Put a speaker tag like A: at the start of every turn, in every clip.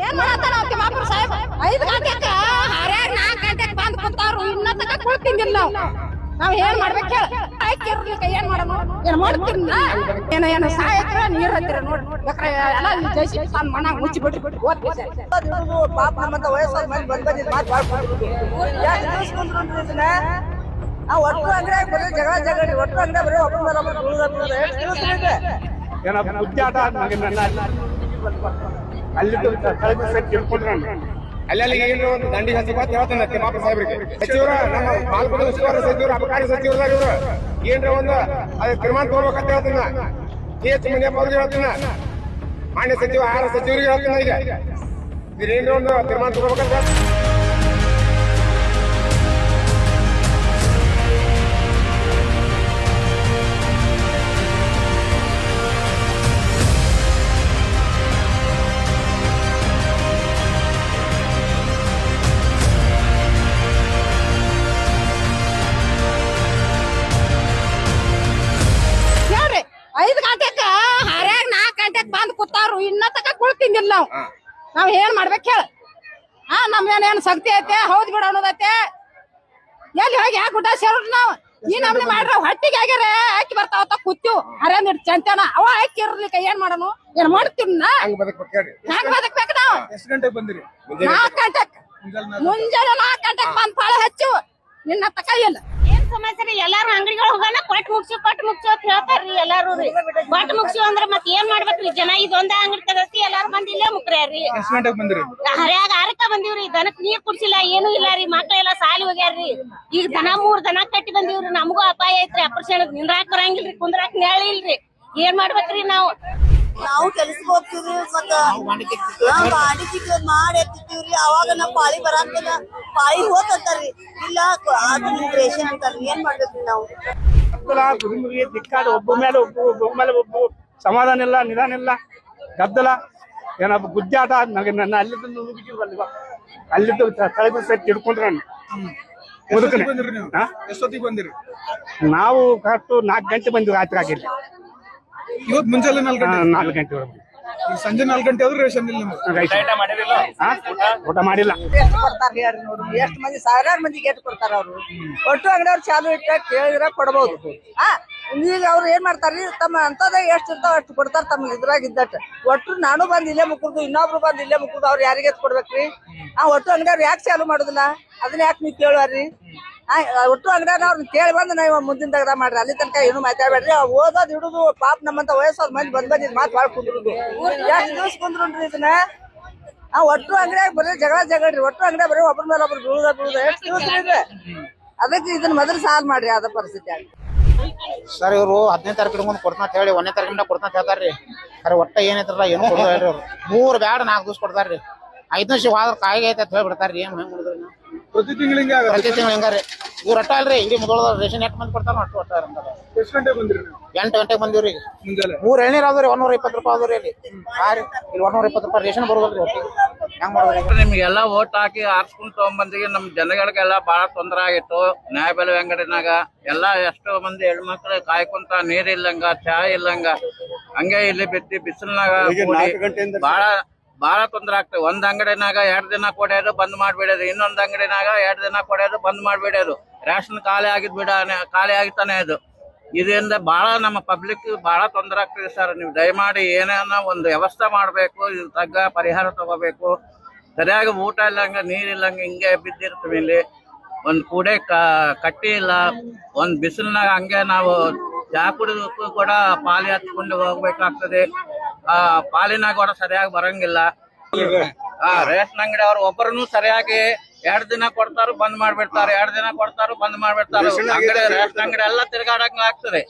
A: ಏನ್ ಮಾಡತ್ತಾರ ಹರ್ಯಾಗ ನಾಲ್ಕು ಗಂಟೆಕ್ ಬಂದ್ ಕುಂತಾರು ಇನ್ನ ತಕ ಕುಳ್ತಿಂದಿಲ್ಲ ನಾವು ಏನ್ ಮಾಡ್ಬೇಕು ಹೇಳ. ಏನ್ ಮಾಡೋಣ ಮಾಡ್ತೀನಿ ಏನ ಏನ ಸಾಯತ್ರ ನೀರ್ ಹತ್ತಿರ ನೋಡ್. ಬೇಕಾರೆ ಎಲ್ಲ ಜೈಸಿ
B: ಮನ ಪಾಪ ನಮ್ಮಂತ ವಯಸ್ಸಾದ ಬಂದ್ ಬಂದಿದ್ ಮಾತು ಒಟ್ಟು ಅಂದ್ರೆ ಬರೀ ಜಗಳ ಜಗಳಿ ಒಟ್ಟು ಅಂದ್ರೆ ಬರೀ ಮೇಲೆ
C: ಏನಪ್ಪ ಅಲ್ಲಿ ಕಳೆದ
D: ಅಲ್ಲೆಲ್ಲಿ ಏನು ಒಂದು ದಂಡಿ ಸಚಿವ ಅಂತ ಹೇಳ್ತಾನೆ ತಿಮ್ಮಪ್ಪ ಸಾಹೇಬ್ರಿಗೆ. ಸಚಿವರ, ನಮ್ಮ ಪಾಲ್ಪದ ಉಸ್ತುವಾರಿ ಸಚಿವರು, ಅಬಕಾರಿ ಇವರು. ಏನ್ರ ಒಂದು ಅದ ತೀರ್ಮಾನ ತಗೋಬೇಕಂತ ಹೇಳ್ತಾನ. ಕೆ ಎಚ್ ಮುನಿಯಪ್ಪ ಅವ್ರಿಗೆ ಹೇಳ್ತಾನ. ಮಾನ್ಯ ಸಚಿವ ಆಹಾರ ಸಚಿವರಿಗೆ ಹೇಳ್ತಾನ ಈಗ. ಇದೇನ್ರ ಒಂದು ತೀರ್ಮಾನ ತಗೋಬೇಕಂತ
A: ಕೂತಾರು ಇನ್ನ ತಕ ಕುಳ್ತಿಂದಿಲ್ಲ ನಾವು. ನಾವ್ ಏನ್ ಮಾಡ್ಬೇಕು ಹೇಳ ಹಾ ನಮ್ ಏನ್ ಏನ್ ಶಕ್ತಿ ಐತೆ ಹೌದ್ ಬಿಡ ಅನ್ನೋದೈತೆ ಎಲ್ಲಿ ಹೋಗಿ ಯಾಕೆ ಗುಡ್ಡ ಸೇರೋದು ನಾವು? ಈ ನಮ್ನಿ ಮಾಡ್ರ ಹೊಟ್ಟಿಗೆ ಆಗ್ಯಾರ ಹಾಕಿ ಬರ್ತಾವ ಕೂತಿವ್ ಅರೇ ಇಡ್ ಚಂತನ. ಅವ ಹಾಕಿ ಇರ್ಲಿಕ್ಕ ಏನ್ ಮಾಡೋನು? ಏನ್ ಮಾಡ್ತೀವಿ ನಾ?
D: ಹಂಗ್ ಬದುಕ್ಬೇಕು
A: ನಾವು.
C: ಎಷ್ಟು ಗಂಟೆಗೆ ಬಂದಿರಿ?
A: ನಾಲ್ಕ್ ಗಂಟೆಕ್ ಮುಂಜಾನೆ ನಾಲ್ಕ್ ಗಂಟೆಕ್ ಬಂದ್ ಪಾಳ ಹಚ್ಚು. ನಿನ್ನ ತಕ ಇಲ್ಲ.
E: ಏನ್ ಸಮಸ್ಯೆ ರೀ ಎಲ್ಲಾರು ಅಂಗಡಿಗಳು ಹೋಗಲ್ಲ ಕೊಟ್ ಮುಗ್ಸಿ ಕೊಟ್ ಮುಗ್ಸಿ ಅಂತ ಹೇಳ್ತಾರ್ರಿ ಎಲ್ಲಾರು. ರೀ ಕೊಟ್ ಮುಗ್ಸಿ ಅಂದ್ರ ಮತ್ ಏನ್ ಮಾಡ್ಬೇಕ್ರಿ ಜನ ಇದೊಂದ ಅಂಗಡಿ ತಗಸಿ ಎಲ್ಲಾರು ಬಂದಿಲ್ಲ ಇಲ್ಲೇ ಮುಕ್ರ್ಯಾರಿ
C: ಎಷ್ಟು ಬಂದಿರಿ.
E: ಹರ್ಯಾಗ ಆರಕ್ಕ ಬಂದಿವ್ರಿ ದನಕ್ ನೀರ್ ಕುಡ್ಸಿಲ್ಲ ಏನು ಇಲ್ಲ ರೀ ಮಕ್ಳೆಲ್ಲ ಸಾಲಿ ಹೋಗ್ಯಾರ್ರಿ. ಈಗ ದನ ಮೂರ್ ದನ ಕಟ್ಟಿ ಬಂದಿವ್ರಿ ನಮಗೂ ಅಪಾಯ ಐತ್ರಿ ಅಪರ್ಷಣ ನಿಂದ್ರಾಕ್ ಬರಂಗಿಲ್ರಿ ಕುಂದ್ರಾಕ್ ನ್ಯಾಳ ಇಲ್ರಿ. ಏನ್ ಮಾಡ್ಬೇಕ್ರಿ ನಾವು?
B: ನಾವು ಕೆಲ್ಸಕ್ಕೆ ಹೋಗ್ತೀವ್ರಿ ಮತ್ತ ನಾವು ಗಾಡಿ ಚಿಕ್ಕ ಮಾಡಿ ಎತ್ತಿರ್ತೀವ್ರಿ ಅವಾಗ ನಾವು ಪಾಳಿ ಬರಂಗಿಲ್ಲ ಪಾಳಿ ಹೋತಂತಾರ್ರಿ. ಇಲ್ಲ ಅದು ನಿಮ್ ರೇಷನ್ ಅಂತಾರ್ರಿ. ಏನ್ ಮಾಡ್ಬೇಕ್ರಿ ನಾವು?
C: ಗದ್ದಲ ಗುರುಮುರಿ ದಿಕ್ಕಾಡು ಒಬ್ಬ ಮೇಲೆ ಒಬ್ಬ ಒಬ್ಬ ಮೇಲೆ ಒಬ್ಬ ಸಮಾಧಾನ ಇಲ್ಲ ನಿಧಾನ ಇಲ್ಲ ಗದ್ದಲ. ಏನಪ್ಪ ಗುದ್ದಾಟ ನನಗೆ ನನ್ನ ಅಲ್ಲಿದ್ದು ನುಗ್ಗಿದ್ವಲ್ವ ಅಲ್ಲಿದ್ದು ಕಳೆದ ಸೆಟ್ ತಿಳ್ಕೊಂಡ್ರೆ ನಾನು ಮುದುಕನೆ?
F: ಎಷ್ಟೊತ್ತಿಗೆ ಬಂದಿರಿ?
C: ನಾವು ಕರೆಕ್ಟ್ ನಾಲ್ಕು ಗಂಟೆ ಬಂದಿವಿ ರಾತ್ರಿ ಆಗಿಲ್ಲ
F: ಇವತ್ತು ಮುಂಜಾನೆ ನಾಲ್ಕು ಗಂಟೆ.
C: ನಾಲ್ಕು ಗಂಟೆ
F: ಈಗ ಸಂಜೆ ನಾಲ್ಕು ಗಂಟೆ ಆದ್ರೂ ರೇಷನ್ ಇಲ್ಲ ನಿಮ್ಗೆ.
C: ರೈಟ್. ಹಾ? ಊಟ ಮಾಡಿಲ್ಲ.
B: ಎಷ್ಟು ಕೊಡ್ತಾರ ಹೇಳ್ರಿ ನೋಡ್ರಿ. ಎಷ್ಟು ಮಂದಿ ಸಾವಿರಾರು ಮಂದಿಗೆ ಎಷ್ಟು ಕೊಡ್ತಾರ ಅವರು? ಒಟ್ಟು ಅಂಗಡಿಯವ್ರು ಚಾಲು ಇಟ್ಟ ಕೇಳಿದ್ರ ಕೊಡಬಹುದು ಹಾ ಈಗ ಅವ್ರು ಏನ್ ಮಾಡ್ತಾರ್ರಿ? ತಮ್ಮ ಅಂತದ ಎಷ್ಟು ಇರ್ತಾವ ಅಷ್ಟು ಕೊಡ್ತಾರ ತಮ್ಮ ಇದ್ರಾಗ ಇದ್ದಟ್. ಒಟ್ಟು ನಾನು ಬಂದ್ ಇಲ್ಲೇ ಮುಕ್ಕುದು ಇನ್ನೊಬ್ರು ಬಂದ್ ಇಲ್ಲೇ ಮುಕ್ಕುದು ಅವ್ರು ಯಾರಿಗೆ ಕೊಡ್ಬೇಕ್ರಿ? ಆ ಒಟ್ಟು ಅಂಗಡಿಯವ್ರು ಯಾಕೆ ಚಾಲು ಮಾಡುದಿಲ್ಲ? ಅದನ್ನ ಯಾಕೆ ನೀವು ಕೇಳುವಾರ್ರಿ ಒಟ್ಟು ಅಂಗಡಿಯಾಗ ಅವ್ರನ್ನ ಕೇಳಿ ಬಂದು ನಾವು ಮುಂದಿನ ತಗದ ಮಾಡ್ರಿ. ಅಲ್ಲಿ ತನಕ ಏನು ಮಾತಾಡ್ಬೇಡ್ರಿ. ಓದೋದ್ ಹಿಡುದು ಪಾಪ ನಮ್ಮಂತ ವಯಸ್ಸಾದ ಮಂದಿ ಬಂದ್ ಬಂದಿದ್ ಮಾತು ಭಾಳ ಕುಂದ್ರುದು. ಯಾಕೆ ದಿವಸ ಇದನ್ನ? ಆ, ಒಟ್ಟು ಅಂಗಡಿಯಾಗ ಬರೀ ಜಗಳ ಜಗಳ್ರಿ ಒಟ್ಟು ಅಂಗಡಿಯಾಗ ಬರೀ ಒಬ್ಬರ ಮೇಲೆ ಒಬ್ರು ಬೀಳುದ ಬೀಳುದ ಎಷ್ಟು ಅದಕ್ಕೆ ಇದನ್ನ ಮೊದಲು ಸಾಲ್ ಮಾಡ್ರಿ ಅದ ಪರಿಸ್ಥಿತಿ ಆಗಿ.
G: ಸರ್, ಇವರು ಹದಿನೈದು ತಾರೀಕು ಮುಂದೆ ಕೊಡ್ತಾನೆ ಹೇಳಿ ಒಂದನೇ ತಾರೀಕಿಂದ ಕೊಡ್ತಾನೆ ಹೇಳ್ತಾರ್ರಿ ಸರ್, ಒಟ್ಟ ಏನೈತ್ರಲ್ಲ ಏನು ಕೊಡೋದು ಮೂರ್ ಬ್ಯಾಡ ನಾಲ್ಕು ದಿವಸ ಕೊಡ್ತಾರ್ರಿ ಐದು ನಿಮಿಷ ಹೋದ್ರೆ ಕಾಯಿಗೆ ಐತೆ ಅಂತ ಹೇಳ್ಬಿಡ್ತಾರ್ರಿ ಏನು ಹೆಂಗ್ ಮಾಡಿದ್ರಿ?
F: ಪ್ರತಿ ತಿಂಗಳು ಹಿಂಗೆ
G: ಪ್ರತಿ ತಿಂಗಳು ಹಿಂಗಾರಿ ಇವ್ರು ಅಟ್ಟ ಅಲ್ರಿ ಇಡೀ ಮುದೋಳದ ರೇಷನ್ ಎಷ್ಟು ಮಂದಿ ಕೊಡ್ತಾರ ಅಷ್ಟು ಕೊಡ್ತಾರ
F: ಎಷ್ಟು ಗಂಟೆ ಬಂದ್ರಿ ನೀವು?
G: ಎಂಟು ಗಂಟೆಗೆ ಬಂದಿವ್ರಿ ಈಗ
F: ಮುಂಜಾನೆ?
G: ಮೂರ್ ಎಳ್ನೀರ್ ಆದ್ರಿ ಒಂದೂರ ಇಪ್ಪತ್ತು ರೂಪಾಯಿ ಆದ್ರಿ ಇಲ್ಲಿ ಹಾ ರೀ ಇಲ್ಲಿ ಒಂದೂರ ಇಪ್ಪತ್ತು ರೂಪಾಯಿ ರೇಷನ್ ಬರೋದಲ್ರಿ ಒಟ್ಟಿಗೆ. ಹೆಂಗ್ ಮಾಡೋದ್ರಿ?
H: ನಿಮ್ಗೆಲ್ಲ ಓಟ್ ಹಾಕಿ ಆರಿಸ್ಕೊಂಡು ತಗೊಂಬಂದಿಗೆ ನಮ್ ಜನಗಳಿಗೆಲ್ಲ ಬಹಳ ತೊಂದರೆ ಆಗಿತ್ತು. ನ್ಯಾಯಬೆಲೆ ಅಂಗಡಿನಾಗ ಎಲ್ಲಾ ಎಷ್ಟೋ ಮಂದಿ ಹೆಣ್ಮಕ್ಳು ಕಾಯ್ಕೊಂತ ನೀರ್ ಇಲ್ಲಂಗ ಚಹಾ ಇಲ್ಲಂಗ ಹಂಗೆ ಇಲ್ಲಿ ಬಿತ್ತಿ ಬಿಸಿಲ್ನಾಗ ಬಹಳ ಬಹಳ ತೊಂದರೆ ಆಗ್ತದೆ. ಒಂದ್ ಅಂಗಡಿನಾಗ ಎರಡ್ ದಿನ ಕೊಡೋದು ಬಂದ್ ಮಾಡ್ಬಿಡೋದು. ಇನ್ನೊಂದ್ ಅಂಗಡಿನಾಗ ಎರಡ್ ದಿನ ಕೊಡೋದು ಬಂದ್ ಮಾಡ್ಬಿಡೋದು. ರೇಷನ್ ಖಾಲಿ ಆಗಿದ್ ಬಿಡ ಖಾಲಿ ಆಗಿತಾನೆ ಅದು. ಇದರಿಂದ ಬಹಳ ನಮ್ಮ ಪಬ್ಲಿಕ್ ಬಹಳ ತೊಂದರೆ ಆಗ್ತದೆ ಸರ್. ನೀವು ದಯಮಾಡಿ ಏನೇನೋ ಒಂದು ವ್ಯವಸ್ಥೆ ಮಾಡಬೇಕು ಇದು ತಗ್ಗ ಪರಿಹಾರ ತಗೋಬೇಕು. ಸರಿಯಾಗಿ ಊಟ ಇಲ್ಲಂಗ, ನೀರ್ ಇಲ್ಲಂಗ ಹಿಂಗೆ ಬಿದ್ದಿರ್ತೀವಿ ಇಲ್ಲಿ. ಒಂದ್ ಕೂಡೆ ಕಟ್ಟಿ ಇಲ್ಲ. ಒಂದ್ ಬಿಸಿಲಿನಾಗ ಹಂಗೆ ನಾವು ಚಾ ಕುಡಿದಕ್ಕೂ ಕೂಡ ಪಾಲಿ ಹಚ್ಕೊಂಡು ಹೋಗ್ಬೇಕಾಗ್ತದೆ. ಆ ಪಾಲಿನಾಗ ಕೂಡ ಸರಿಯಾಗಿ ಬರಂಗಿಲ್ಲ. ಆ ರೇಷನ್ ಅಂಗಡಿ ಅವ್ರು ಒಬ್ಬರನ್ನು ಸರಿಯಾಗಿ ಎರಡ್ ದಿನ ಕೊಡ್ತಾರು ಬಂದ್ ಮಾಡ್ಬಿಡ್ತಾರೆ. ಎರಡ್ ದಿನ ಕೊಡ್ತಾರು ಬಂದ್ ಮಾಡ್ಬಿಡ್ತಾರೆ. ಅಂಗಡಿ ರೇಷನ್ ಅಂಗಡಿ ಎಲ್ಲ ತಿರ್ಗಾಡಂಗ್ ಆಗ್ತದೆ.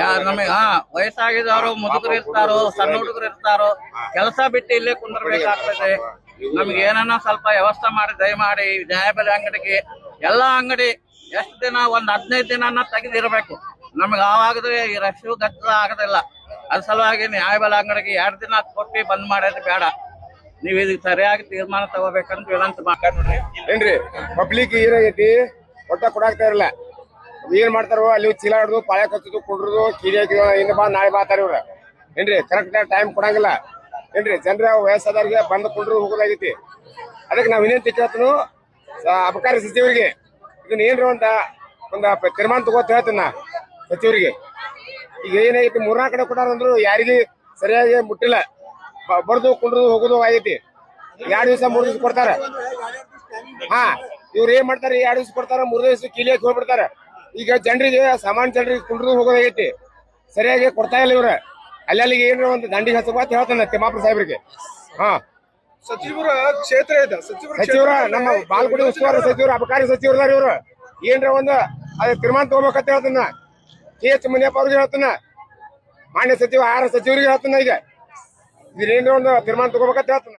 H: ಯಾ ನಮಗೆ ಹಾ ವಯಸ್ಸಾಗಿದವರು ಮುದುಕರು ಇರ್ತಾರೋ ಸಣ್ಣ ಹುಡುಗರು ಇರ್ತಾರೋ ಕೆಲಸ ಬಿಟ್ಟು ಇಲ್ಲೇ ಕುಂದಿರ್ಬೇಕಾಗ್ತದೆ. ನಮ್ಗೆ ಏನನ್ನ ಸ್ವಲ್ಪ ವ್ಯವಸ್ಥೆ ಮಾಡಿ ದಯಮಾಡಿ ನ್ಯಾಯಬೆಲೆ ಅಂಗಡಿಗೆ ಎಲ್ಲಾ ಅಂಗಡಿ ಎಷ್ಟ್ ದಿನ ಒಂದ್ ಹದಿನೈದು ದಿನ ತೆಗೆದಿರ್ಬೇಕು. ನಮ್ಗೆ ಆವಾಗದ್ರೆ ಈ ರಶು ಗದ್ದಲ ಆಗೋದಿಲ್ಲ. ಅದ್ ಸಲುವಾಗಿ ನ್ಯಾಯಬೆಲೆ ಅಂಗಡಿಗೆ ಎರಡು ದಿನ ಕೊಟ್ಟು ಬಂದ್ ಮಾಡೋದು ಬೇಡ. ನೀವು ಇದಕ್ಕೆ ಸರಿಯಾಗಿ ತೀರ್ಮಾನ ತಗೋಬೇಕಂತ ವಿನಂತಿ ಮಾಡ್ಕೊಂಡ್ರಿ
D: ಏನ್ರಿ ಪಬ್ಲಿಕ್ ಏನಾಗೈತಿ ಒಟ್ಟ ಕೊಡಾಕ್ತಾ ಇರಲ್ಲ. ಏನ್ ಮಾಡ್ತಾರೋ ಅಲ್ಲಿ ಚೀಲ ಪಾಳೆ ಕಚ್ಚದು, ಕುಡ್ರದು, ಕಿಡಿ ಹಾಕಿದ, ಇನ್ನ ಬಾ, ನಾಳೆ ಬಾತಾರ ಇವ್ರ. ಏನ್ರಿ ಕರೆಕ್ಟ್ ಟೈಮ್ ಕೊಡಂಗಿಲ್ಲ. ಏನ್ರಿ, ಜನರ ವಯಸ್ಸಾದವ್ರಿಗೆ ಬಂದ್ ಕುಂಡ್ರು ಹೋಗೋದಾಗೈತಿ ಅದಕ್ಕೆ ನಾವ್ ವಿನಂತಿ ಕೇಳ್ತನು ಅಬಕಾರಿ ಸಚಿವರಿಗೆ. ಇದನ್ನ ಏನ್ರಿ ಅಂತ ಒಂದ ತೀರ್ಮಾನ ತಗೋತ ಹೇಳ್ತೀನಿ ನಾ ಸಚಿವರಿಗೆ? ಈಗ ಏನಾಗೈತಿ ಮೂರ್ನಾಲ್ಕು ಕಡೆ ಕೊಟ್ಟಾರ ಅಂದ್ರು ಯಾರಿಗೆ ಸರಿಯಾಗಿ ಮುಟ್ಟಿಲ್ಲ. ಬಡದು ಕುಂಡ್ರದು ಹೋಗುದು ಆಗೈತಿ. ಎರಡ್ ದಿವಸ ಮೂರ್ ದಿವಸ ಕೊಡ್ತಾರ. ಹಾ ಇವ್ರು ಏನ್ ಮಾಡ್ತಾರೆ ಎರಡ್ ದಿವಸ ಕೊಡ್ತಾರ ಮೂರ್ ದಿವಸ ಕೀಲಿಯಕ್ಕೆ ಹೋಗ್ಬಿಡ್ತಾರ. ಈಗ ಜನರಿಗೆ ಸಾಮಾನ್ಯ ಜನರಿಗೆ ಕುಂಡ್ರದು ಹೋಗೋದಾಗೈತಿ ಸರಿಯಾಗಿ ಕೊಡ್ತಾ ಇಲ್ಲ ಇವ್ರ. ಅಲ್ಲಲ್ಲಿಗೆ ಏನ್ರ ಒಂದು ದಂಡಿಗೆ ಹಚ್ಚಬೇಕು ಹೇಳ್ತಾನೆ ತಿಮ್ಮಾಪುರ ಸಾಹೇಬ್ರಿಗೆ. ಹಾ.
F: ಸಚಿವರ ಕ್ಷೇತ್ರ ಇದೆ ಸಚಿವರ
D: ಸಚಿವರ ನಮ್ಮ ಬಾಲ್ಗುಡಿ ಉಸ್ತುವಾರಿ ಸಚಿವರು ಅಬಕಾರಿ ಸಚಿವರದಾರ ಇವ್ರು. ಏನ್ರ ಒಂದು ಅದ ತೀರ್ಮಾನ ತಗೋಬೇಕಂತ ಹೇಳ್ತಾನ. ಕೆ ಎಚ್ ಮುನಿಯಪ್ಪ ಅವ್ರಿಗೆ ಹೇಳ್ತಾನ ಮಾನ್ಯ ಸಚಿವ, ಆಹಾರ ಸಚಿವರಿಗೆ ಹೇಳ್ತಾನ ಈಗ. ಇದೇನ್ರ ಒಂದು ತೀರ್ಮಾನ ತಗೋಬೇಕಂತ ಹೇಳ್ತಾನ.